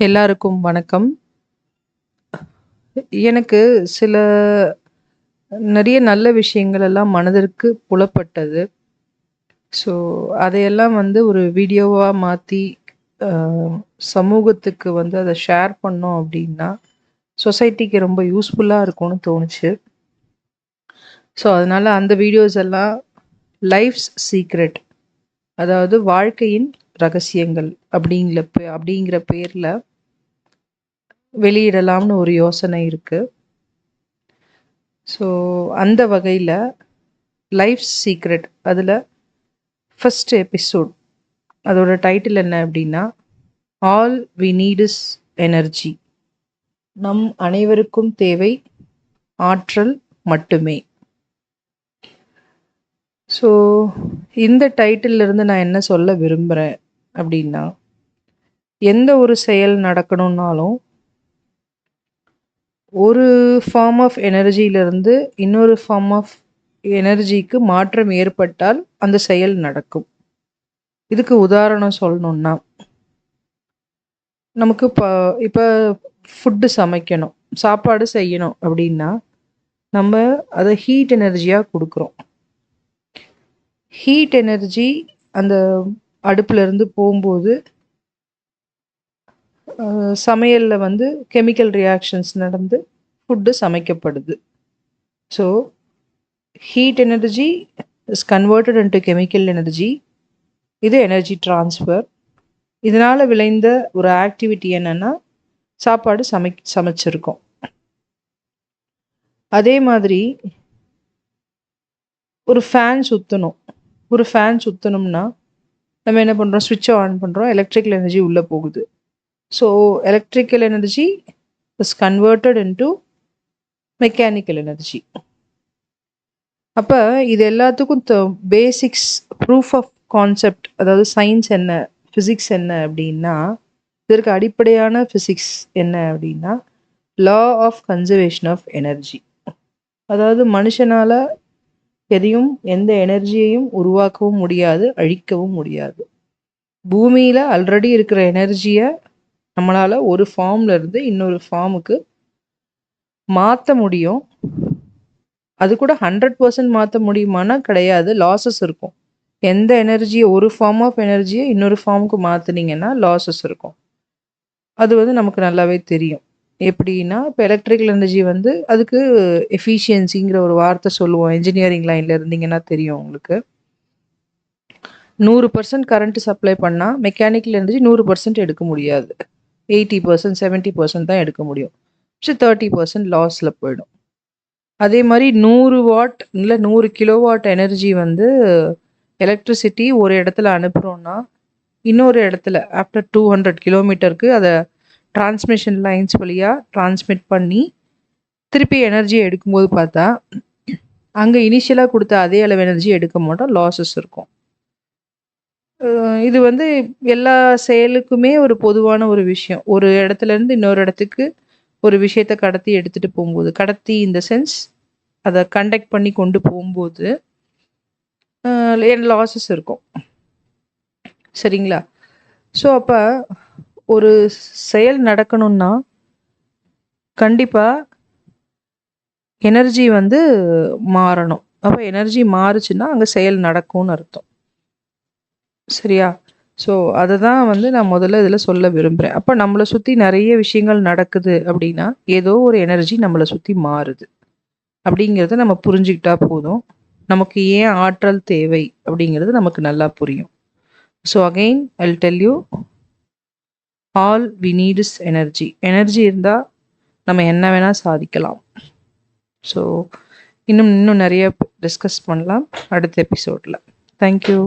எல்லாருக்கும் வணக்கம். எனக்கு சில நிறைய நல்ல விஷயங்கள் எல்லாம் மனதிற்கு புலப்பட்டது. ஸோ, அதையெல்லாம் வந்து ஒரு வீடியோவாக மாற்றி சமூகத்துக்கு வந்து அதை ஷேர் பண்ணோம் அப்படின்னா சொசைட்டிக்கு ரொம்ப யூஸ்ஃபுல்லாக இருக்கும்னு தோணுச்சு. ஸோ, அதனால் அந்த வீடியோஸ் எல்லாம் லைஃப்ஸ் சீக்ரெட் அதாவது வாழ்க்கையின் ரகசியங்கள் அப்படிங்கிற பே அப்படிங்கிற பேரில் வெளியிடலாம்னு ஒரு யோசனை இருக்குது ஸோ, அந்த வகையில் லைஃப் சீக்ரெட் அதில் ஃபஸ்ட் எபிசோட் அதோட டைட்டில் என்ன அப்படின்னா all we need is energy. நம் அனைவருக்கும் தேவை ஆற்றல் மட்டுமே. ஸோ, இந்த டைட்டிலிருந்து நான் என்ன சொல்ல விரும்புகிறேன் அப்படின்னா எந்த ஒரு செயல் நடக்கணும்னாலும் ஒரு ஃபார்ம் ஆஃப் எனர்ஜியிலிருந்து இன்னொரு ஃபார்ம் ஆஃப் எனர்ஜிக்கு மாற்றம் ஏற்பட்டால் அந்த செயல் நடக்கும். இதுக்கு உதாரணம் சொல்லணும்னா நமக்கு இப்போ இப்போ ஃபுட்டு சமைக்கணும், சாப்பாடு செய்யணும் அப்படின்னா நம்ம அதை ஹீட் எனர்ஜியாக கொடுக்குறோம் ஹீட் எனர்ஜி அந்த அடுப்புலேருந்து இருந்து சமையலில் வந்து கெமிக்கல் ரியாக்ஷன்ஸ் நடந்து food சமைக்கப்படுது. So, heat energy is converted into chemical energy. இது எனர்ஜி ட்ரான்ஸ்ஃபர். இதனால் விளைந்த ஒரு ஆக்டிவிட்டி என்னென்னா சாப்பாடு சமைக் சமைச்சிருக்கோம். அதே மாதிரி ஒரு ஃபேன் சுற்றணும் ஒரு ஃபேன் சுற்றணும்னா நம்ம என்ன பண்ணுறோம் ஸ்விட்ச ஆன் பண்ணுறோம் எலக்ட்ரிக்கல் எனர்ஜி உள்ளே போகுது. So, electrical energy is converted into mechanical energy. அப்போ இது எல்லாத்துக்கும் the basics proof of concept அதாவது சயின்ஸ் என்ன? ஃபிசிக்ஸ் என்ன அப்படின்னா இதற்கு அடிப்படையான ஃபிசிக்ஸ் என்ன அப்படின்னா law of conservation of energy. அதாவது மனுஷனால் எதையும் எந்த எனர்ஜியையும் உருவாக்கவும் முடியாது, அழிக்கவும் முடியாது. பூமியில் ஆல்ரெடி இருக்கிற எனர்ஜியை நம்மளால் ஒரு ஃபார்ம்ல இருந்து இன்னொரு ஃபார்முக்கு மாற்ற முடியும். அது கூட ஹண்ட்ரட் பர்சன்ட் மாற்ற முடியுமானா கிடையாது. லாஸஸ் இருக்கும். எந்த எனர்ஜியை ஒரு ஃபார்ம் ஆஃப் எனர்ஜியை இன்னொரு ஃபார்முக்கு மாற்றினீங்கன்னா லாஸஸ் இருக்கும். அது வந்து நமக்கு நல்லாவே தெரியும். எப்படின்னா இப்போ எலக்ட்ரிக்கல் எனர்ஜி வந்து அதுக்கு எஃபிஷியன்சிங்கிற ஒரு வார்த்தை சொல்லுவோம். இன்ஜினியரிங் லைனில் இருந்தீங்கன்னா தெரியும் உங்களுக்கு. 100% கரண்ட் சப்ளை பண்ணால் மெக்கானிக்கல் எனர்ஜி 100% எடுக்க முடியாது. 80%, 70% தான் எடுக்க முடியும். மிச்சம் தேர்ட்டி பர்சன்ட் லாஸில் போயிடும். அதே மாதிரி நூறு வாட் இல்லை நூறு கிலோவாட் எனர்ஜி வந்து எலக்ட்ரிசிட்டி ஒரு இடத்துல அனுப்புகிறோன்னா இன்னொரு இடத்துல ஆஃப்டர் 200 கிலோமீட்டருக்கு அதை டிரான்ஸ்மிஷன் லைன்ஸ் வழியாக டிரான்ஸ்மிட் பண்ணி, திருப்பி எனர்ஜியை எடுக்கும்போது பார்த்தா, அங்கே இனிஷியலாக கொடுத்த அதே அளவு எனர்ஜி எடுக்க மாட்டோம். லாஸஸ் இருக்கும். இது வந்து எல்லா செயலுக்குமே ஒரு பொதுவான ஒரு விஷயம். ஒரு இடத்துல இருந்து இன்னொரு இடத்துக்கு ஒரு விஷயத்த கடத்தி எடுத்துட்டு போகும்போது கடத்தி இந்த சென்ஸ் அதை கண்டக்ட் பண்ணி கொண்டு போகும்போது என் லாஸஸ் இருக்கும். சரிங்களா? ஸோ, அப்போ ஒரு செயல் நடக்கணும்னா, கண்டிப்பாக எனர்ஜி வந்து மாறணும். அப்போ எனர்ஜி மாறுச்சுன்னா, அங்கே செயல் நடக்கும்னு அர்த்தம். சரியா? ஸோ, அதை தான் வந்து நான் முதல்ல இதில் சொல்ல விரும்புகிறேன் அப்போ நம்மளை சுற்றி நிறைய விஷயங்கள் நடக்குது அப்படின்னா ஏதோ ஒரு எனர்ஜி நம்மளை சுற்றி மாறுது. அப்படிங்கிறத நம்ம புரிஞ்சுக்கிட்டா போதும். நமக்கு ஏன் ஆற்றல் தேவை அப்படிங்கிறது நமக்கு நல்லா புரியும். So, again I tell you all we need is energy. Energy இருந்தால் நம்ம என்ன வேணால் சாதிக்கலாம். ஸோ, இன்னும் இன்னும் நிறைய டிஸ்கஸ் பண்ணலாம் அடுத்த எபிசோடில் தேங்க் யூ.